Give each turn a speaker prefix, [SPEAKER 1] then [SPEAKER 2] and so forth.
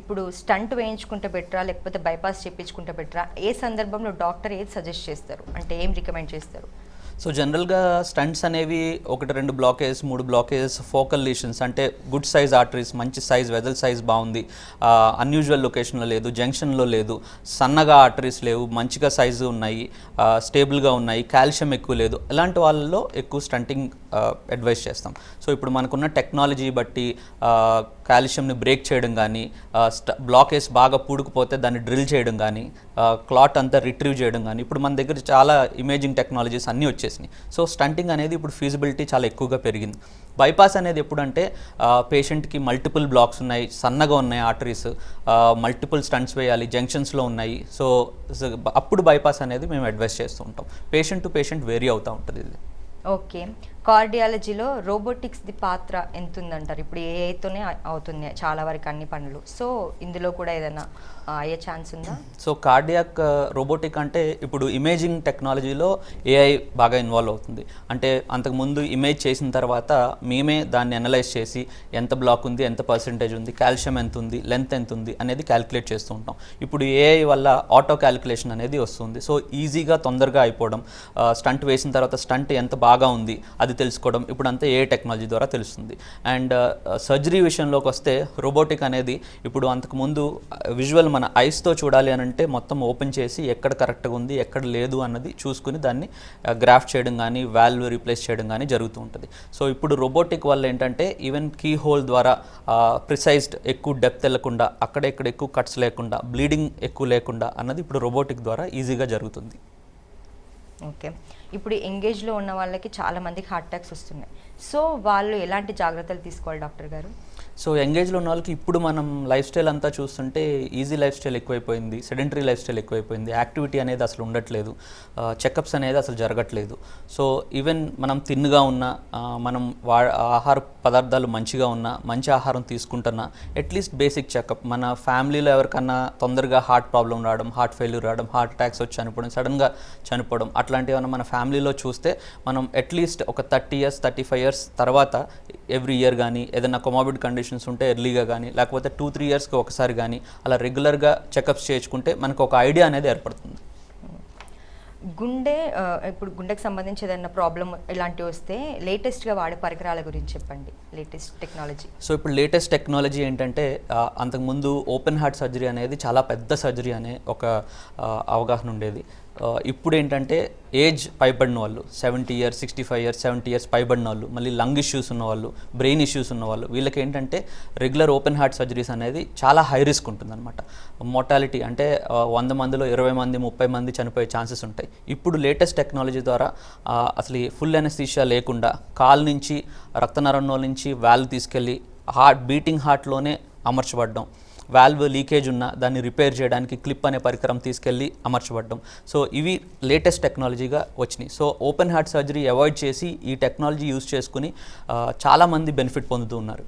[SPEAKER 1] ఇప్పుడు స్టంట్ వేయించుకుంటే బెటరా లేకపోతే బైపాస్ చేయించుకుంటే బెటరా? ఏ సందర్భంలో డాక్టర్ ఏది సజెస్ట్ చేస్తారు? అంటే ఏం రికమెండ్ చేస్తారు?
[SPEAKER 2] సో జనరల్గా స్టంట్స్ అనేవి ఒకటి రెండు బ్లాకేజ్ మూడు బ్లాకేజెస్ ఫోకల్ లీషన్స్ అంటే గుడ్ సైజ్ ఆర్టరీస్ మంచి సైజ్ వెదల్ సైజ్ బాగుంది. అన్యూజువల్ లొకేషన్లో లేదు జంక్షన్లో లేదు సన్నగా ఆర్టరీస్ లేవు మంచిగా సైజు ఉన్నాయి స్టేబుల్గా ఉన్నాయి కాల్షియం ఎక్కువ లేదు. ఇలాంటి వాళ్ళలో ఎక్కువ స్టంటింగ్ అడ్వైస్ చేస్తాం. సో ఇప్పుడు మనకున్న టెక్నాలజీ బట్టి కాల్షియంని బ్రేక్ చేయడం కానీ బ్లాకేజ్ బాగా పూడుకుపోతే దాన్ని డ్రిల్ చేయడం కానీ క్లాట్ అంతా రిట్రీవ్ చేయడం కానీ ఇప్పుడు మన దగ్గర చాలా ఇమేజింగ్ టెక్నాలజీస్ అన్నీ వచ్చేసినాయి. సో స్టంటింగ్ అనేది ఇప్పుడు ఫీజిబిలిటీ చాలా ఎక్కువగా పెరిగింది. బైపాస్ అనేది ఎప్పుడంటే పేషెంట్కి మల్టిపుల్ బ్లాక్స్ ఉన్నాయి సన్నగా ఉన్నాయి ఆర్టరీస్ మల్టిపుల్ స్టంట్స్ వేయాలి జంక్షన్స్లో ఉన్నాయి. సో అప్పుడు బైపాస్ అనేది మేము అడ్వైస్ చేస్తూ ఉంటాం. పేషెంట్ టు పేషెంట్ వేరీ అవుతూ ఉంటుంది ఇది.
[SPEAKER 1] ఓకే కార్డియాలజీలో రోబోటిక్స్ది పాత్ర ఎంత ఉందంటారు ఇప్పుడు ఏఐతోనే అవుతుంది చాలా వరకు అన్ని పనులు. సో ఇందులో కూడా ఏదైనా అయ్యే ఛాన్స్ ఉందా?
[SPEAKER 2] సో కార్డియాక్ రోబోటిక్ అంటే ఇప్పుడు ఇమేజింగ్ టెక్నాలజీలో ఏఐ బాగా ఇన్వాల్వ్ అవుతుంది. అంటే అంతకుముందు ఇమేజ్ చేసిన తర్వాత మేమే దాన్ని అనలైజ్ చేసి ఎంత బ్లాక్ ఉంది ఎంత పర్సెంటేజ్ ఉంది కాల్షియం ఎంత ఉంది లెంత్ ఎంత ఉంది అనేది క్యాలిక్యులేట్ చేస్తూ ఉంటాం. ఇప్పుడు ఏఐ వల్ల ఆటో క్యాలిక్యులేషన్ అనేది వస్తుంది. సో ఈజీగా తొందరగా అయిపోవడం స్టంట్ వేసిన తర్వాత స్టంట్ ఎంత బాగా ఉంది అది తెలుసుకోవడం ఇప్పుడు అంతా ఏ టెక్నాలజీ ద్వారా తెలుస్తుంది. అండ్ సర్జరీ విషయంలోకి వస్తే రోబోటిక్ అనేది ఇప్పుడు అంతకుముందు విజువల్ మన ఐస్తో చూడాలి అని అంటే మొత్తం ఓపెన్ చేసి ఎక్కడ కరెక్ట్గా ఉంది ఎక్కడ లేదు అన్నది చూసుకుని దాన్ని గ్రాఫ్ట్ చేయడం కానీ వాల్వ్ రీప్లేస్ చేయడం కానీ జరుగుతూ ఉంటుంది. సో ఇప్పుడు రోబోటిక్ వల్ల ఏంటంటే ఈవెన్ కీ హోల్ ద్వారా ప్రిసైజ్డ్ ఎక్కువ డెప్త్ వెళ్ళకుండా అక్కడ ఇక్కడ ఎక్కువ కట్స్ లేకుండా బ్లీడింగ్ ఎక్కువ లేకుండా అన్నది ఇప్పుడు రోబోటిక్ ద్వారా ఈజీగా జరుగుతుంది.
[SPEAKER 1] ఓకే. ఇప్పుడు ఎంగేజ్లో ఉన్న వాళ్ళకి చాలామందికి హార్ట్ అటాక్స్ వస్తున్నాయి. సో వాళ్ళు ఎలాంటి జాగ్రత్తలు తీసుకోవాలి డాక్టర్ గారు?
[SPEAKER 2] సో ఎంగేజ్లో ఉన్న వాళ్ళకి ఇప్పుడు మనం లైఫ్ స్టైల్ అంతా చూస్తుంటే ఈజీ లైఫ్ స్టైల్ ఎక్కువైపోయింది సెడెంటరీ లైఫ్ స్టైల్ ఎక్కువైపోయింది యాక్టివిటీ అనేది అసలు ఉండట్లేదు చెకప్స్ అనేది అసలు జరగట్లేదు. సో ఈవెన్ మనం తిన్నుగా ఉన్నా మనం వా ఆహార పదార్థాలు మంచిగా ఉన్నా మంచి ఆహారం తీసుకుంటున్నా అట్లీస్ట్ బేసిక్ చెకప్. మన ఫ్యామిలీలో ఎవరికన్నా తొందరగా హార్ట్ ప్రాబ్లం రావడం హార్ట్ ఫెయిల్యూర్ రావడం హార్ట్ అటాక్స్ వచ్చి చనిపోవడం సడన్గా చనిపోవడం అట్లాంటివి ఏమైనా మన ఫ్యామిలీలో చూస్తే మనం అట్లీస్ట్ ఒక thirty years thirty five years తర్వాత ఎవ్రీ ఇయర్ కానీ ఏదైనా కొమాబిడ్ కండిషన్స్ ఉంటే ఎర్లీగా కానీ లేకపోతే టూ త్రీ ఇయర్స్కి ఒకసారి కానీ అలా రెగ్యులర్గా చెకప్స్ చేయించుకుంటే మనకు ఒక ఐడియా అనేది ఏర్పడుతుంది.
[SPEAKER 1] గుండె ఇప్పుడు గుండెకి సంబంధించి ఏదైనా ప్రాబ్లం ఇలాంటివి వస్తే లేటెస్ట్గా వాడే పరికరాల గురించి చెప్పండి. Latest technology.
[SPEAKER 2] సో ఇప్పుడు లేటెస్ట్ టెక్నాలజీ ఏంటంటే అంతకుముందు ఓపెన్ హార్ట్ సర్జరీ అనేది చాలా పెద్ద సర్జరీ అనే ఒక అవగాహన ఉండేది. ఇప్పుడు ఏంటంటే ఏజ్ పైబడిన వాళ్ళు seventy years sixty five years seventy years పైబడిన వాళ్ళు మళ్ళీ లంగ్ ఇష్యూస్ ఉన్న వాళ్ళు బ్రెయిన్ ఇష్యూస్ ఉన్నవాళ్ళు వీళ్ళకి ఏంటంటే రెగ్యులర్ ఓపెన్ హార్ట్ సర్జరీస్ అనేది చాలా హై రిస్క్ ఉంటుందన్నమాట. మోటాలిటీ అంటే వంద మందిలో ఇరవై మంది ముప్పై మంది చనిపోయే ఛాన్సెస్ ఉంటాయి. ఇప్పుడు లేటెస్ట్ టెక్నాలజీ ద్వారా అసలు ఫుల్ ఎనస్థీషియా లేకుండా కాల్ నుంచి రక్తనరంలో నుంచి వాల్వ్ తీసుకెళ్ళి హార్ట్ బీటింగ్ హార్ట్లోనే అమర్చబడ్డం. వాల్వ్ లీకేజ్ ఉన్న దాన్ని రిపేర్ చేయడానికి క్లిప్ అనే పరికరం తీసుకెళ్ళి అమర్చబడ్డం. సో ఇవి లేటెస్ట్ టెక్నాలజీగా వచ్చినాయి. So open heart surgery avoid చేసి ఈ టెక్నాలజీ యూజ్ చేసుకుని చాలామంది బెనిఫిట్ పొందుతూ ఉన్నారు.